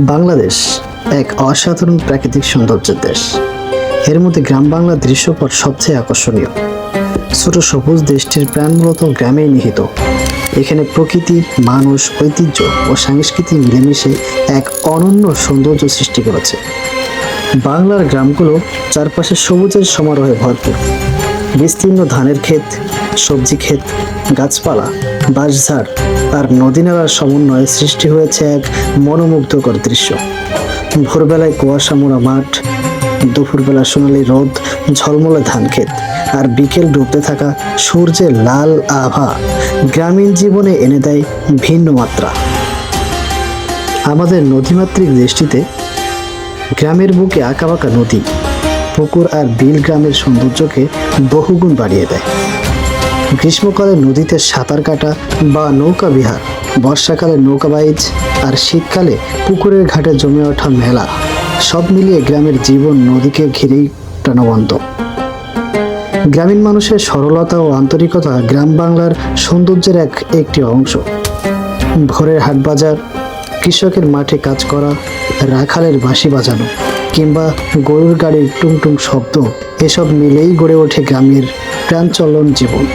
বাংলাদেশ এক অসাধারণ প্রাকৃতিক সৌন্দর্যের দেশ। এর মধ্যে গ্রাম বাংলার দৃশ্যপট সবচেয়ে আকর্ষণীয়। ছোট সবুজ দেশটির প্রাণ মূলত গ্রামেই নিহিত। এখানে প্রকৃতি, মানুষ, ঐতিহ্য ও সংস্কৃতি মিলেমিশে এক অনন্য সৌন্দর্য সৃষ্টি করেছে। বাংলার গ্রামগুলো চারপাশে সবুজের সমারোহে ভরপুর। বিস্তীর্ণ ধানের ক্ষেত, সবজি ক্ষেত, গাছপালা বাঁশঝাড় আর নদী নালার সমন্বয়ে সৃষ্টি হয়েছে এক মনোমুগ্ধকর দৃশ্য। ভোরবেলায় কুয়াশা মোড়া মাঠ, দুপুরবেলা সোনালি রোদ, ঝলমলে ধান ক্ষেত আর বিকেল ডুবতে থাকা সূর্যের লাল আভা গ্রামীণ জীবনে এনে দেয় ভিন্ন মাত্রা। আমাদের নদীমাতৃক দেশটিতে গ্রামের বুকে আঁকাবাঁকা নদী, পুকুর আর বিল গ্রামের সৌন্দর্যকে বহুগুণ বাড়িয়ে দেয়। গ্রীষ্মকালে নদীতে সাঁতার কাটা বা নৌকা বিহার, বর্ষাকালে নৌকা বাইচ আর শীতকালে পুকুরের ঘাটে জমে ওঠা মেলা, সব মিলিয়ে গ্রামের জীবন নদীকে ঘিরেই প্রাণবন্ত। গ্রামীণ মানুষের সরলতা ও আন্তরিকতা গ্রাম বাংলার সৌন্দর্যের এক, একটি অংশ। ভোরের হাট বাজার, কৃষকের মাঠে কাজ করা, রাখালের বাঁশি বাজানো কিংবা গরুর গাড়ির টুংটুং শব্দ, এসব মিলেই গড়ে ওঠে গ্রামের প্রাণচলন জীবন।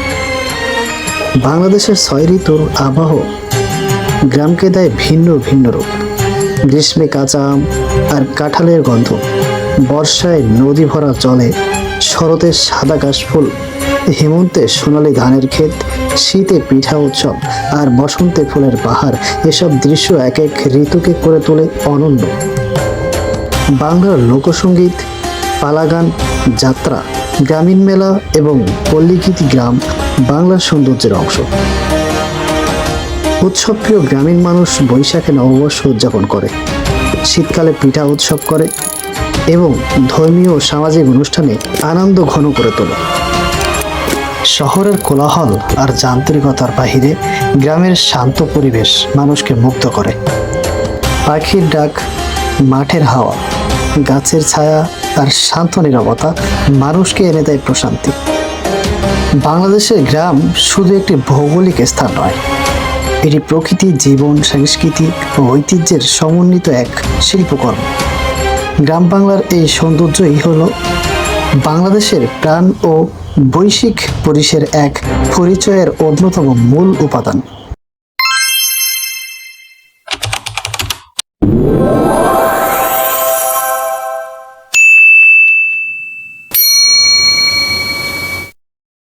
বাংলাদেশের ছয় ঋতুর আবহ গ্রামকে দেয় ভিন্ন ভিন্ন রূপ। গ্রীষ্মে কাঁচা আম আর কাঁঠালের গন্ধ। বর্ষায় নদী ভরা জলে শরতে সাদা কাশফুল। হেমন্তে সোনালি ধানের ক্ষেত, শীতে পিঠা উৎসব আর বসন্তে ফুলের পাহাড়। এসব দৃশ্য এক এক ঋতুকে করে তোলে অনন্য। বাংলার লোকসঙ্গীত পালাগান, যাত্রা, গ্রামীণ মেলা এবং পল্লীগীতি গ্রাম বাংলার সৌন্দর্যের অংশ। উৎসবপ্রিয় গ্রামীণ মানুষ বৈশাখে নববর্ষ উদযাপন করে। শীতকালে পিঠা উৎসব করে এবং ধর্মীয় ও সামাজিক অনুষ্ঠানে আনন্দ ঘন করে তোলে। শহরের কোলাহল আর যান্ত্রিকতার বাহিরে গ্রামের শান্ত পরিবেশ মানুষকে মুগ্ধ করে। পাখির ডাক, মাঠের হাওয়া, গাছের ছায়া আর শান্ত নিরবতা মানুষকে এনে দেয় প্রশান্তি। বাংলাদেশের গ্রাম শুধু একটি ভৌগোলিক স্থান নয়, এটি প্রকৃতি, জীবন, সংস্কৃতি ও ঐতিহ্যের সমন্বিত এক শিল্পকর্ম। গ্রাম বাংলার এই সৌন্দর্যই হল বাংলাদেশের প্রাণ ও বৈশ্বিক পরিসের এক পরিচয়ের অন্যতম মূল উপাদান।